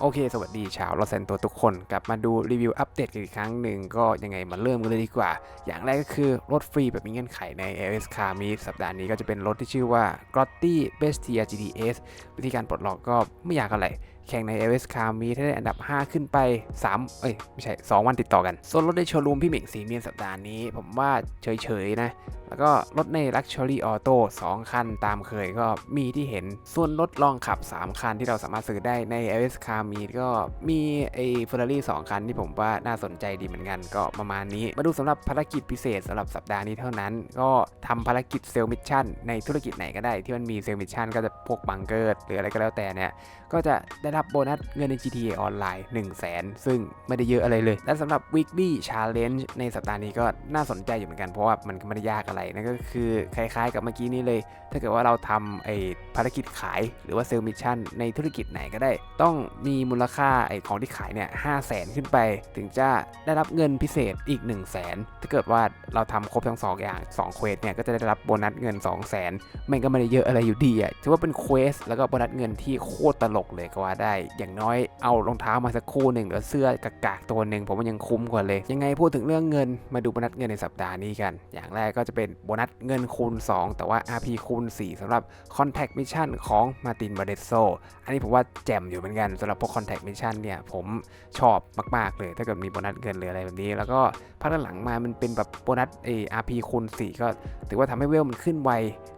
โอเค สวัสดีชาวลอสแอนตัวทุกคนกลับมาดูรีวิวอัปเดตกันอีกครั้งหนึ่งก็ยังไงมาเริ่มกันเลยดีกว่า อย่างแรกก็คือรถฟรีแบบมีเงื่อนไขใน AS Car Meet สัปดาห์นี้ก็จะเป็นรถที่ชื่อว่า g r o t t y Bestia GTS วิธีการปลดล็อกก็ไม่ยากอะไรแข่งใน AS Car Meet ให้ได้อันดับ 5 ขึ้นไป 3 เอ้ย ไม่ใช่ 2 วันติดต่อกันส่วนรถในโชว์รูมพี่เหม่งสีเมียนสัปดาห์นี้ ผมว่าเฉยๆนะแล้วก็รถใน Luxury Auto 2 คันตามเคยก็มีที่เห็นส่วนรถลองขับ 3 คันที่เราสามารถซื้อได้ใน LS Car Meet ก็มีไอ้ Ferrari 2คันที่ผมว่าน่าสนใจดีเหมือนกันก็ประมาณนี้ มาดูสำหรับภารกิจพิเศษสำหรับสัปดาห์นี้เท่านั้น ก็ทำภารกิจเซลล์มิชชั่นในธุรกิจไหนก็ได้ที่มันมีเซลล์มิชชั่นก็จะพวกบังเกอร์หรืออะไรก็แล้วแต่เนี่ยก็จะได้รับโบนัสเงินใน GTA ออนไลน์ 1 0 0 0 0แสนซึ่งไม่ได้เยอะอะไรเลย และสำหรับ Weekly Challenge ในสัปดาห์นี้ก็น่าสนใจอยู่เหมือนกันเพราะว่ามันก็ไม่ได้ยากอะไรนั่นก็คือคล้ายๆ กับเมื่อกี้นี้เลย ถ้าเกิดว่าเราทำไอ้ภารกิจขายหรือว่าเซลล์มิชชั่นในธุรกิจไหนก็ได้ ต้องมีมูลค่าไอ้ของที่ขายเนี่ยห้าแสนขึ้นไป ถึงจะได้รับเงินพิเศษอีก 1 0 0 0 0แสนถ้าเกิดว่าเราทำครบทั้งสองอย่าง2เควสเนี่ยก็จะได้รับโบนัสเงิน 2 0 0 0 0นมันก็ไม่ได้เยอะอะไรอยู่ดีอะถือว่าเป็นเควสแล้วก็โบนัสเงินที่โคตรตลกเลยก็ว่าได้ อย่างน้อยเอารองเท้ามาสักคู่หนึ่งหรือเสื้อกากากๆตัวหนึ่งผมว่ายังคุ้มกว่าเลย ยังไงพูดถึงเรื่องเงินมาดูโบนัสเงินในสัปดาห์นี้กัน อย่างแรกก็จะเป็นโบนัสเงินคูณ 2 แต่ว่า RP คูณ 4สำหรับ Contact Mission ของ Martin b a r d e s o อันนี้ผมว่าแจ่มอยู่เหมือนกันสำหรับวก Contact Mission เนี่ยผมชอบมาก ๆ เลย ถ้าเกิดมีโบนัสเงินหรืออะไรแบบนี้ แล้วก็พักหลังมามันเป็นแบบโบนัสเอ RP คูณ4ก็ถือว่าทำให้เวลมันขึ้นไว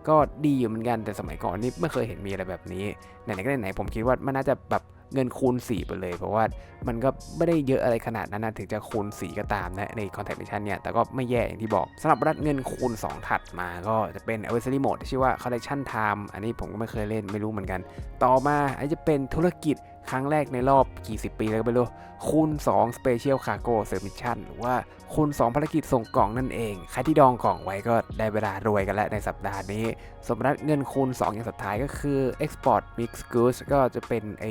ก็ดีอยู่เหมือนกันแต่สมัยก่อนนี่ไม่เคยเห็นมีอะไรแบบนี้ไหนๆก็ไหนๆผมคิดว่ามันน่าจะแบบเงินคูณ 4 ไปเลย เพราะว่ามันก็ไม่ได้เยอะอะไรขนาดนั้นนะถึงจะคูณ 4 ก็ตามนะใน Contact Mission เนี่ย แต่ก็ไม่แย่อย่างที่บอกสำหรับรัดเงินคูณ 2 ถัดมาก็จะเป็น Anniversary Mode ที่ชื่อว่า Collection Time อันนี้ผมก็ไม่เคยเล่นไม่รู้เหมือนกัน ต่อมาอันจะเป็นธุรกิจ ครั้งแรกในรอบกี่สิบปีแล้วก็ไม่รู้ คูณ2 Special Cargo Submission หรือว่าคูณ 2 ภารกิจส่งกล่องนั่นเอง ใครที่ดองกล่องไว้ก็ได้เวลารวยกันแล้วในสัปดาห์นี้ สมรัฐเงินคูณ 2 อย่างสุดท้ายก็คือ Export Mix Goods ก็จะเป็นไอ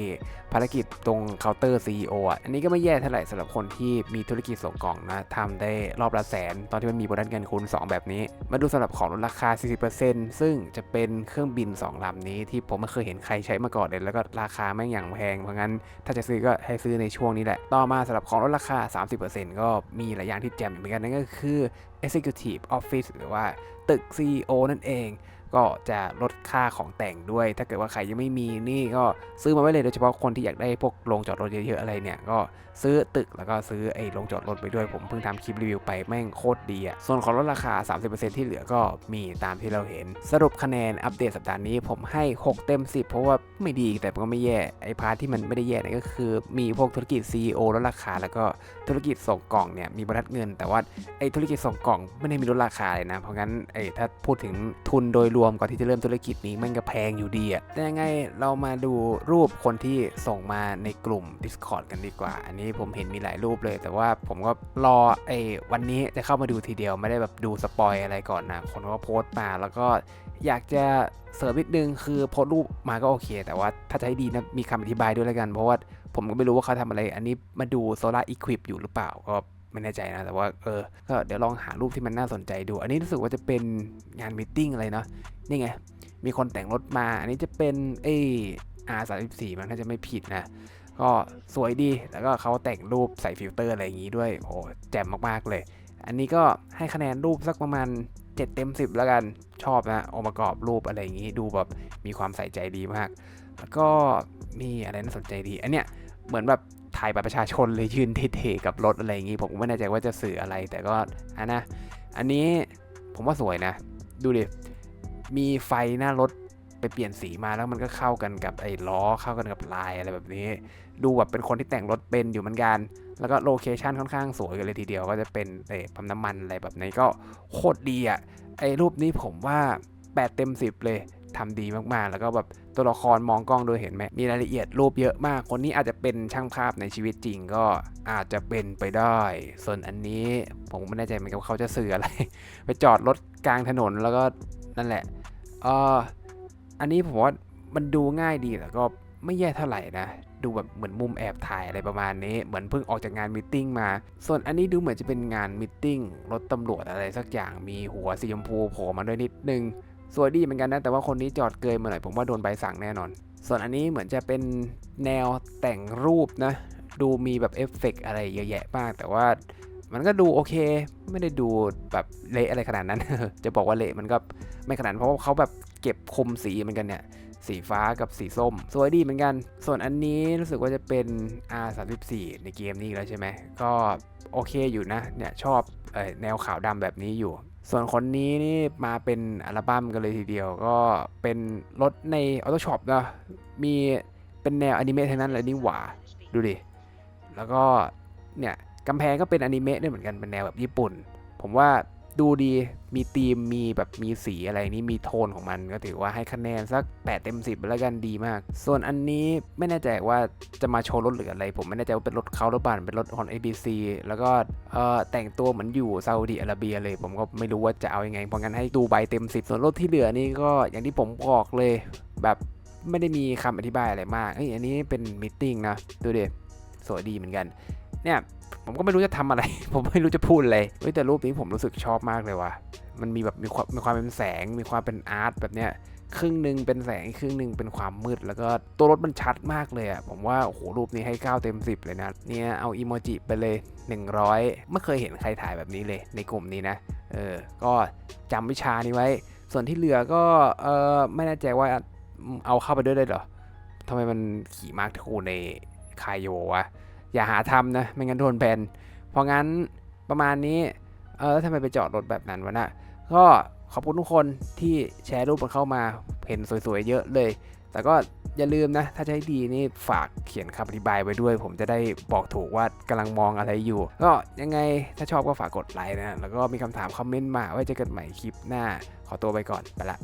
ภารกิจตรงเคาน์เตอร์ CEO อะ อันนี้ก็ไม่แย่เท่าไหร่สำหรับคนที่มีธุรกิจส่งกล่องนะทำได้รอบละแสน ตอนที่มันมีโบนัสเงินคูณ 2 แบบนี้ มาดูสำหรับของลดราคา 40%ซึ่งจะเป็นเครื่องบิน 2ลำนี้ที่ผมไม่เคยเห็นใครใช้มาก่อนเลยแล้วก็ราคาแม่งอย่างแพงเพราะงั้นถ้าจะซื้อก็ให้ซื้อในช่วงนี้แหละ ต่อมาสำหรับของลดราคา 30%ก็มีหลายอย่างที่แจมอยู่เหมือนกันนั่นก็คือ Executive Office หรือว่าตึก CEO นั่นเอง ก็จะลดค่าของแต่งด้วย ถ้าเกิดว่าใครยังไม่มีนี่ก็ซื้อมาไว้เลยโดยเฉพาะคนที่อยากได้พวกโรงจอดรถเยอะๆอะไรเนี่ยก็ซื้อตึกแล้วก็ซื้อไอ้โรงจอดรถไปด้วยผมเพิ่งทำคลิปรีวิวไปแม่งโคตรดีอะส่วนของลดราคา 30%ที่เหลือก็มีตามที่เราเห็น สรุปคะแนนอัปเดตสัปดาห์นี้ผมให้ 6 เต็ม 10 เพราะว่าไม่ดีแต่ก็ไม่แย่ไอ้พาร์ทที่มันไม่ได้แย่เนี่ยก็คือ มีพวกธุรกิจ CEO ลดราคา แล้วก็ธุรกิจส่งกล่องเนี่ยมีโบนัสเงิน แต่ว่าไอ้ธุรกิจส่งกล่องไม่ได้มีลดราคาเลยนะเพราะงั้นไอ้ถ้าพูดถึงทุนโดยรวมก่อนที่จะเริ่มธุรกิจนี้มันก็แพงอยู่ดีอะแต่ยังไงเรามาดูรูปคนที่ส่งมาในกลุ่ม Discord กันดีกว่า อันนี้ผมเห็นมีหลายรูปเลย แต่ว่าผมก็รอไอ้วันนี้จะเข้ามาดูทีเดียวไม่ได้แบบดูสปอยอะไรก่อนนะคนก็โพสต์มาแล้วก็อยากจะเสริมนิดนึงคือโพสต์รูปมาก็โอเค แต่ว่าถ้าจะให้ดีนะมีคำอธิบายด้วยแล้วกัน เพราะว่าผมก็ไม่รู้ว่าเขาทำอะไร อันนี้มาดูโซลาร์อีควิปอยู่หรือเปล่าก็ ไม่แน่ใจนะ แต่ว่าเออ ก็เดี๋ยวลองหารูปที่มันน่าสนใจดู อันนี้รู้สึกว่าจะเป็นงานมตติ팅อะไรเนาะ นี่ไง มีคนแต่งรถมา อันนี้จะเป็นเอ R34 มันน่าจะไม่ผิดนะ ก็สวยดี แล้วก็เขาแต่งรูปใส่ฟิลเตอร์อะไรอย่างนี้ด้วย โอ้แจ่มมากๆเลย อันนี้ก็ให้คะแนนรูปสักประมาณ 7 เต็ม 10 แล้วกัน ชอบนะ องค์ประกอบรูปอะไรอย่างนี้ดูแบบมีความใส่ใจดีมาก แล้วก็มีอะไรน่าสนใจดี อันเนี้ยเหมือนแบบ ถ่ายบัตรประชาชนเลยยืนเท่ๆกับรถอะไรอย่างนี้ ผมไม่แน่ใจว่าจะสื่ออะไรแต่ก็อันนะ อันนี้ผมว่าสวยนะ ดูดิ มีไฟหน้ารถไปเปลี่ยนสีมาแล้วมันก็เข้ากันกับไอ้ล้อเข้ากันกับลายอะไรแบบนี้ ดูแบบเป็นคนที่แต่งรถเป็นอยู่เหมือนกัน แล้วก็โลเคชันค่อนข้างสวยกันเลยทีเดียวก็จะเป็นเอ่ปั๊มน้ำมันอะไรแบบนี้ก็โคตรดีอะไอ้รูปนี้ผมว่า 8 เต็ม 10 เลย ทำดีมากๆ แล้วก็แบบตัวละครมองกล้องโดยเห็นไหมมีรายละเอียดรูปเยอะมาก คนนี้อาจจะเป็นช่างภาพในชีวิตจริงก็อาจจะเป็นไปได้ ส่วนอันนี้ผมไม่แน่ใจเหมือนกันว่าเขาจะสื่ออะไร ไปจอดรถกลางถนนแล้วก็นั่นแหละเอออันนี้ผมว่ามันดูง่ายดีแต่ก็ไม่แย่เท่าไหร่นะ ดูแบบเหมือนมุมแอบถ่ายอะไรประมาณนี้ เหมือนเพิ่งออกจากงานมิทติ้งมา ส่วนอันนี้ดูเหมือนจะเป็นงานมิทติ้งรถตำรวจอะไรสักอย่าง มีหัวสีชมพูโผล่มาด้วยนิดนึง สวยดีเหมือนกันนะ แต่ว่าคนนี้จอดเกยมาหน่อยผมว่าโดนใบสั่งแน่นอน ส่วนอันนี้เหมือนจะเป็นแนวแต่งรูปนะ ดูมีแบบเอฟเฟกต์อะไรเยอะแยะมากแต่ว่ามันก็ดูโอเค ไม่ได้ดูแบบเละอะไรขนาดนั้น จะบอกว่าเละมันก็ไม่ขนาดเพราะว่าเขาแบบเก็บคมสีเหมือนกันเนี่ย สีฟ้ากับสีส้ม สวยดีเหมือนกัน ส่วนอันนี้รู้สึกว่าจะเป็น R34 ในเกมนี้แล้วใช่ไหม ก็โอเคอยู่นะ เนี่ยชอบเออแนวขาวดำแบบนี้อยู่ ส่วนคนนี้นี่มาเป็นอัลบั้มกันเลยทีเดียว ก็เป็นรถในออโต้ช็อปนะมีเป็นแนวอนิเมะทั้งนั้นเลยนี่หว่าดูดิ แล้วก็เนี่ยกำแพงก็เป็นอนิเมะด้วยเหมือนกันเป็นแนวแบบญี่ปุ่น ผมว่า ดูดี มีธีม มีแบบมีสีอะไรนี่มีโทนของมันก็ถือว่าให้คะแนนสัก8เต็ม 10 แล้วกันดีมาก ส่วนอันนี้ไม่แน่ใจว่าจะมาโชว์รถหรืออะไร ผมไม่แน่ใจว่าเป็นรถเขาหรือเปล่าเป็นรถของ ABC แล้วก็เอ่อแต่งตัวเหมือนอยู่ซาอุดิอาระเบียเลย ผมก็ไม่รู้ว่าจะเอาอยัางไง เพราะงั้นให้ดูใบเต็ม 10 ส่วนรถที่เหลือนี่ก็อย่างที่ผมบอกเลย แบบไม่ได้มีคำอธิบายอะไรมากเอ้ยอันนี้เป็นมิทติ้งนะดูดิสวยดีเหมือนกัน เนี่ย ผมก็ไม่รู้จะทำอะไร ผมไม่รู้จะพูดเลยเฮ้ยแต่รูปนี้ผมรู้สึกชอบมากเลยว่ะ มันมีแบบมีความมีความเป็นแสง มีความเป็นอาร์ตแบบเนี้ย ครึ่งหนึ่งเป็นแสงครึ่งหนึ่งเป็นความมืด แล้วก็ตัวรถมันชัดมากเลยอะ ผมว่าโอ้โหรูปนี้ให้ 9 เต็ม 10 เลยนะ เนี่ยเอาอีโมจิไปเลย 100 ไม่เคยเห็นใครถ่ายแบบนี้เลยในกลุ่มนี้นะ เออ ก็จำวิชานี้ไว้ ส่วนที่เหลือก็ เออไม่แน่ใจว่าเอาเข้าไปด้วยได้เหรอทำไมมันขี่มาร์คทูในคายโยวะ อย่าหาทำนะ ไม่งั้นโดนแบน เพราะงั้นประมาณนี้ เออแล้วทำไมไปจอดรถแบบนั้นวะนะ่ะ ก็ขอบคุณทุกคนที่แชร์รูปมันเข้ามาเห็นสวยๆเยอะเลย แต่ก็อย่าลืมนะ ถ้าจะให้ดีนี่ฝากเขียนคำอธิบายไว้ด้วย ผมจะได้บอกถูกว่ากำลังมองอะไรอยู่ ก็ยังไงถ้าชอบก็ฝากกดไลค์นะ แล้วก็มีคำถามคอมเมนต์มาไว้เจอกันใหม่คลิปหน้า ขอตัวไปก่อนไปละ